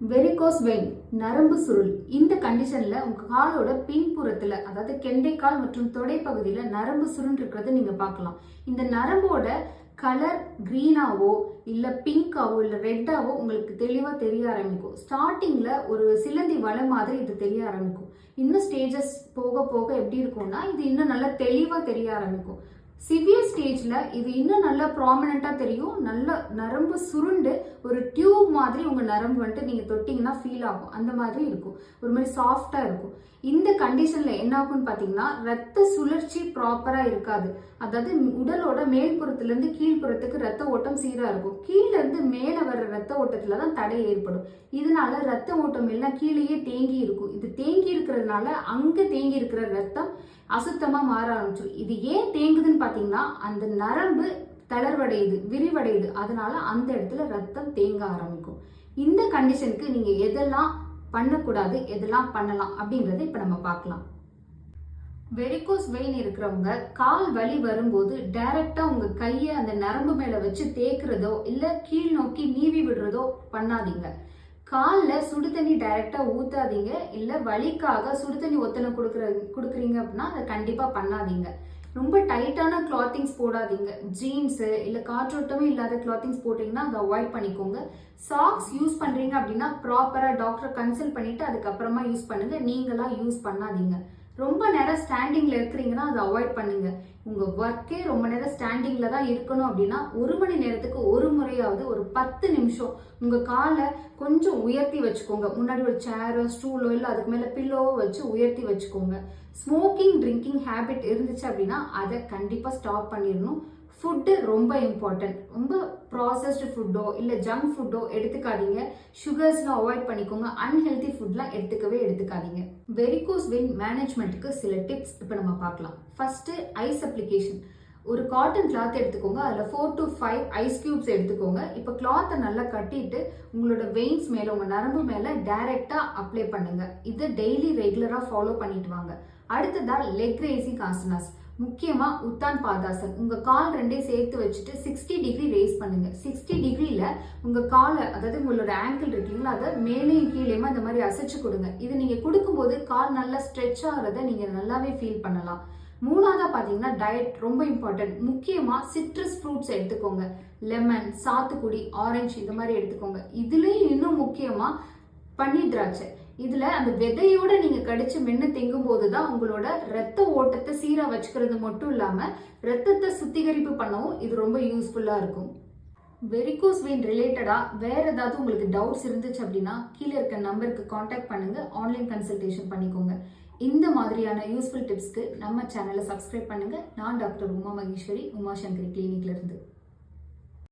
Varicose vein நரம்பு சுருள். இந்த கண்டிஷனில் உங்கள் காலோட பின்புறத்தில் அதாவது கெண்டைக்கால் மற்றும் தொடை பகுதியில் நரம்பு சுருள் இருக்கிறத நீங்கள் பார்க்கலாம். இந்த நரம்போட கலர் க்ரீனாவோ இல்லை பிங்காவோ இல்லை ரெட்டாவோ உங்களுக்கு தெளிவாக தெரிய ஆரம்பிக்கும். ஸ்டார்டிங்கில் ஒரு சிலந்தி வலை மாதிரி இது தெரிய ஆரம்பிக்கும். இன்னும் ஸ்டேஜஸ் போக போக எப்படி இருக்கும்னா இது இன்னும் நல்லா தெளிவாக தெரிய ஆரம்பிக்கும். சிவியர் ஸ்டேஜில் இது இன்னும் நல்லா ப்ராமினெண்ட்டாக தெரியும். நல்ல நரம்பு சுருண்டு ஒரு டியூப் மாதிரி உங்கள் நரம்பு வந்துட்டு நீங்கள் தொட்டிங்கன்னா ஃபீல் ஆகும். அந்த மாதிரி இருக்கும். ஒரு மாதிரி சாஃப்டாக இருக்கும். இந்த கண்டிஷனில் என்ன ஆகும்னு பார்த்தீங்கன்னா ரத்த சுழற்சி ப்ராப்பராக இருக்காது. அதாவது உடலோட மேல்புறத்துலேருந்து கீழ்ப்புறத்துக்கு ரத்த ஓட்டம் சீராக இருக்கும். கீழேருந்து மேலே வர வர்ற ரத்த ஓட்டத்தில் தான் தடை ஏற்படும். இதனால ரத்த ஓட்டம் எல்லாம் கீழேயே தேங்கி இருக்கும். இது தேங்கி இருக்கிறதுனால தேங்கி இருக்கிற ரத்தம் அசுத்தமாக மாற ஆரம்பிச்சிடும் இது ஏன் தேங்குதுன்னு பார்த்தீங்கன்னா அந்த நரம்பு தளர்வடையுது விரிவடையுது. அதனால அந்த இடத்துல ரத்தம் தேங்க ஆரம்பிக்கும். இந்த கண்டிஷனுக்கு நீங்கள் எதெல்லாம் பண்ணக்கூடாது எதெல்லாம் பண்ணலாம் அப்படின்றத இப்போ நம்ம பார்க்கலாம். வெரிகோஸ் வெயின் இருக்கிறவங்க கால் வலி வரும்போது டைரக்டா உங்க கையை அந்த நரம்பு மேல வச்சு தேய்க்கிறதோ இல்ல கீழ் நோக்கி நீவி விடுறதோ பண்ணாதீங்க. காலில் சுடு தண்ணி டைரக்டா ஊற்றாதீங்க இல்லை வலிக்காக சுடு தண்ணி ஒத்தனை கொடுக்குற கொடுக்குறீங்க அப்படின்னா அதை கண்டிப்பாக பண்ணாதீங்க. ரொம்ப டைட்டான கிளாத்திங்ஸ் போடாதீங்க. ஜீன்ஸு இல்லை காற்றோட்டமே இல்லாத கிளாத்திங்ஸ் போட்டிங்கன்னா அதை அவாய்ட் பண்ணிக்கோங்க. சாக்ஸ் யூஸ் பண்ணுறீங்க அப்படின்னா ப்ராப்பராக டாக்டரை கன்சல்ட் பண்ணிவிட்டு அதுக்கப்புறமா யூஸ் பண்ணுங்கள் நீங்களாக யூஸ் பண்ணாதீங்க. ரொம்ப நேரம் ஸ்டாண்டிங்கில் இருக்கிறீங்கன்னா அதை அவாய்ட் பண்ணுங்க. உங்கள் ஒர்க்கே ரொம்ப நேரம் ஸ்டாண்டிங்கில் தான் இருக்கணும் அப்படின்னா ஒரு மணி நேரத்துக்கு ஒரு முறையாவது ஒரு பத்து நிமிஷம் உங்கள் காலை கொஞ்சம் உயர்த்தி வச்சுக்கோங்க. முன்னாடி ஒரு சேரோ ஸ்டூலோ இல்லை அதுக்கு மேலே பில்லோவோ வச்சு உயர்த்தி வச்சுக்கோங்க. ஸ்மோக்கிங் ட்ரிங்கிங் ஹேபிட் இருந்துச்சு அப்படின்னா அதை கண்டிப்பாக ஸ்டாப் பண்ணிடணும். ஃபுட்டு ரொம்ப இம்பார்ட்டன்ட் ரொம்ப ப்ராசஸ்டு ஃபுட்டோ இல்லை ஜங்க் ஃபுட்டோ எடுத்துக்காதீங்க. சுகர்ஸ்லாம் அவாய்ட் பண்ணிக்கோங்க. அன்ஹெல்தி ஃபுட்லாம் எடுத்துக்கவே எடுத்துக்காதீங்க. வெரிகோஸ் வெயின் மேனேஜ்மெண்ட்டுக்கு சில டிப்ஸ் இப்போ நம்ம பார்க்கலாம். ஃபஸ்ட்டு ஐஸ் அப்ளிகேஷன் ஒரு காட்டன் கிளாத் எடுத்துக்கோங்க. அதில் four to five ice cubes எடுத்துக்கோங்க. இப்போ கிளாத்தை நல்லா கட்டிட்டு உங்களோட வெயின்ஸ் மேலே உங்கள் நரம்பு மேலே டைரெக்டாக அப்ளை பண்ணுங்கள் இதை டெய்லி ரெகுலராக ஃபாலோ பண்ணிட்டு வாங்க. அடுத்ததா லெக் ரேசிங் ஆசனாஸ் முக்கியமாக உத்தான் பாதாசன் உங்கள் கால் ரெண்டையும் சேர்த்து வச்சுட்டு சிக்ஸ்டி டிகிரி ரேஸ் பண்ணுங்க. சிக்ஸ்டி டிகிரியில் உங்கள் காலை அதாவது உங்களோட ஆங்கிள் இருக்கீங்களா அதை மேலேயும் கீழேயுமா இந்த மாதிரி அசைச்சு கொடுங்க. இது நீங்கள் கொடுக்கும்போது கால் நல்லா ஸ்ட்ரெச் ஆகிறத நீங்கள் நல்லாவே ஃபீல் பண்ணலாம். மூணாவதாக பார்த்தீங்கன்னா டயட் ரொம்ப இம்பார்ட்டன்ட் முக்கியமாக சிட்ரஸ் ஃப்ரூட்ஸ் எடுத்துக்கோங்க. லெமன் சாத்துக்குடி ஆரஞ்சு இந்த மாதிரி எடுத்துக்கோங்க. இதுலேயும் இன்னும் முக்கியமாக பன்னீர் திராட்சை. இதுல அந்த விதையோட நீங்க கடிச்சு மென்னு திங்கும் போதுதான் உங்களோட ரத்த ஓட்டத்தை சீரா வச்சுக்கிறது மட்டும் இல்லாம ரத்தத்தை சுத்திகரிப்பு பண்ணவும் இது ரொம்ப யூஸ்ஃபுல்லா இருக்கும். வெரிகோஸ் வெயின் ரிலேட்டடா வேற ஏதாவது உங்களுக்கு டவுட்ஸ் இருந்துச்சு அப்படின்னா கீழே இருக்க நம்பருக்கு காண்டாக்ட் பண்ணுங்க. ஆன்லைன் கன்சல்டேஷன் பண்ணிக்கோங்க. இந்த மாதிரியான யூஸ்ஃபுல் டிப்ஸ்க்கு நம்ம சேனலை சப்ஸ்கிரைப் பண்ணுங்க. நான் டாக்டர் உமா மகேஸ்வரி உமா சங்கரி கிளினிக்ல இருந்து.